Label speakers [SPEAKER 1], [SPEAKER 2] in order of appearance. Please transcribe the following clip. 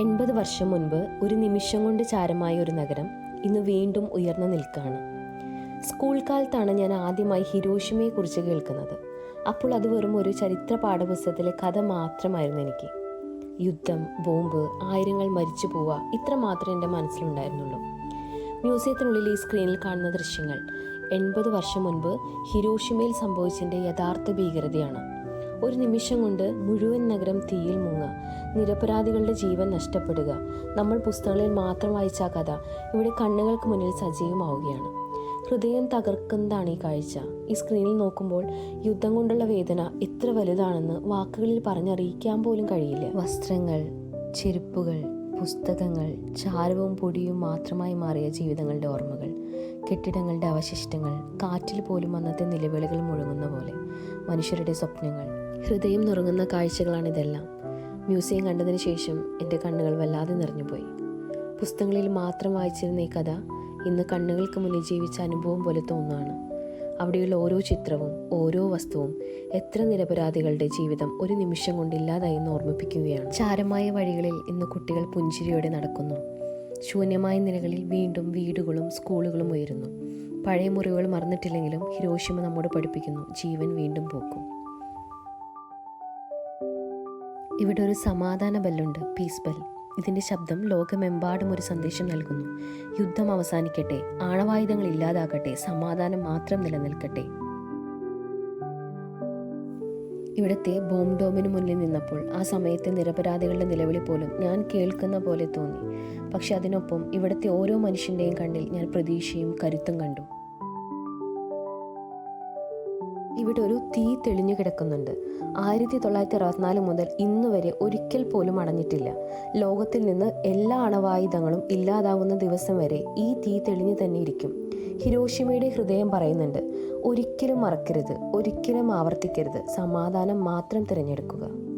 [SPEAKER 1] എൺപത് വർഷം മുൻപ് ഒരു നിമിഷം കൊണ്ട് ചാരമായ ഒരു നഗരം ഇന്ന് വീണ്ടും ഉയർന്നു നിൽക്കുകയാണ്. സ്കൂൾ കാലത്താണ് ഞാൻ ആദ്യമായി ഹിരോഷിമയെക്കുറിച്ച് കേൾക്കുന്നത്. അപ്പോൾ അത് വെറും ഒരു ചരിത്ര പാഠപുസ്തകത്തിലെ കഥ മാത്രമായിരുന്നു എനിക്ക്. യുദ്ധം ബോംബ് ആയിരങ്ങൾ മരിച്ചു പോവുക ഇത്ര മാത്രമേ എന്റെ മനസ്സിലുണ്ടായിരുന്നുള്ളൂ. മ്യൂസിയത്തിനുള്ളിൽ ഈ സ്ക്രീനിൽ കാണുന്ന ദൃശ്യങ്ങൾ എൺപത് വർഷം മുൻപ് ഹിരോഷിമയിൽ സംഭവിച്ചതിന്റെ യഥാർത്ഥ ഭീകരതയാണ്. ഒരു നിമിഷം കൊണ്ട് മുഴുവൻ നഗരം തീയിൽ മുങ്ങുക. നിരപരാധികളുടെ ജീവൻ നഷ്ടപ്പെടുക. നമ്മൾ പുസ്തകങ്ങളിൽ മാത്രം വായിച്ച കഥ ഇവിടെ കണ്ണുകൾക്ക് മുന്നിൽ സജീവമാവുകയാണ്. ഹൃദയം തകർക്കുന്നതാണ് ഈ കാഴ്ച. ഈ സ്ക്രീനിൽ നോക്കുമ്പോൾ യുദ്ധം കൊണ്ടുള്ള വേദന എത്ര വലുതാണെന്ന് വാക്കുകളിൽ പറഞ്ഞറിയിക്കാൻ പോലും കഴിയില്ല. വസ്ത്രങ്ങൾ ചെരുപ്പുകൾ പുസ്തകങ്ങൾ ചാരവും പൊടിയും മാത്രമായി മാറിയ ജീവിതങ്ങളുടെ ഓർമ്മകൾ കെട്ടിടങ്ങളുടെ അവശിഷ്ടങ്ങൾ കാറ്റിൽ പോലും അന്നത്തെ നിലവിളികൾ മുഴങ്ങുന്ന പോലെ. മനുഷ്യരുടെ സ്വപ്നങ്ങൾ ഹൃദയം നുറങ്ങുന്ന കാഴ്ചകളാണിതെല്ലാം മ്യൂസിയം കണ്ടതിന് ശേഷം എന്റെ കണ്ണുകൾ വല്ലാതെ നിറഞ്ഞുപോയി. പുസ്തകങ്ങളിൽ മാത്രം വായിച്ചിരുന്ന ഈ കഥ ഇന്ന് കണ്ണുകൾക്ക് മുന്നിൽ ജീവിച്ച അനുഭവം പോലെ തോന്നുകയാണ്. അവിടെയുള്ള ഓരോ ചിത്രവും ഓരോ വസ്തുവും എത്ര നിരപരാധികളുടെ ജീവിതം ഒരു നിമിഷം കൊണ്ട് ഇല്ലാതായി എന്ന് ഓർമ്മിപ്പിക്കുകയാണ്. ചാരമായ വഴികളിൽ ഇന്ന് കുട്ടികൾ പുഞ്ചിരിയോടെ നടക്കുന്നു. ശൂന്യമായ നിലകളിൽ വീണ്ടും വീടുകളും സ്കൂളുകളും ഉയരുന്നു. പഴയ മുറിവുകൾ മറന്നിട്ടില്ലെങ്കിലും ഹിരോഷിമ നമ്മോട് പഠിപ്പിക്കുന്നു ജീവൻ വീണ്ടും പോക്കും. ഇവിടെ ഒരു സമാധാന ബല്ലുണ്ട് പീസ് ബെൽ ഇതിന്റെ ശബ്ദം ലോകമെമ്പാടും ഒരു സന്ദേശം നൽകുന്നു. യുദ്ധം അവസാനിക്കട്ടെ ആണവായുധങ്ങൾ ഇല്ലാതാകട്ടെ സമാധാനം മാത്രം നിലനിൽക്കട്ടെ. ഇവിടുത്തെ ബോംബ് ഡോമിന് മുന്നിൽ നിന്നപ്പോൾ ആ സമയത്തെ നിരപരാധികളുടെ നിലവിളി പോലും ഞാൻ കേൾക്കുന്ന പോലെ തോന്നി. പക്ഷെ അതിനൊപ്പം ഇവിടുത്തെ ഓരോ മനുഷ്യന്റെയും കണ്ണിൽ ഞാൻ പ്രതീക്ഷയും കരുത്തും കണ്ടു. ഇവിടെ ഒരു തീ തെളിഞ്ഞു കിടക്കുന്നുണ്ട്. ആയിരത്തി തൊള്ളായിരത്തി അറുപത്തിനാല് മുതൽ ഇന്ന് വരെ ഒരിക്കൽ പോലും അടഞ്ഞിട്ടില്ല. ലോകത്തിൽ നിന്ന് എല്ലാ അണവായുധങ്ങളും ഇല്ലാതാവുന്ന ദിവസം വരെ ഈ തീ തെളിഞ്ഞു തന്നെ ഇരിക്കും. ഹിരോഷിമയുടെ ഹൃദയം പറയുന്നുണ്ട് ഒരിക്കലും മറക്കരുത് ഒരിക്കലും ആവർത്തിക്കരുത്. സമാധാനം മാത്രം തിരഞ്ഞെടുക്കുക.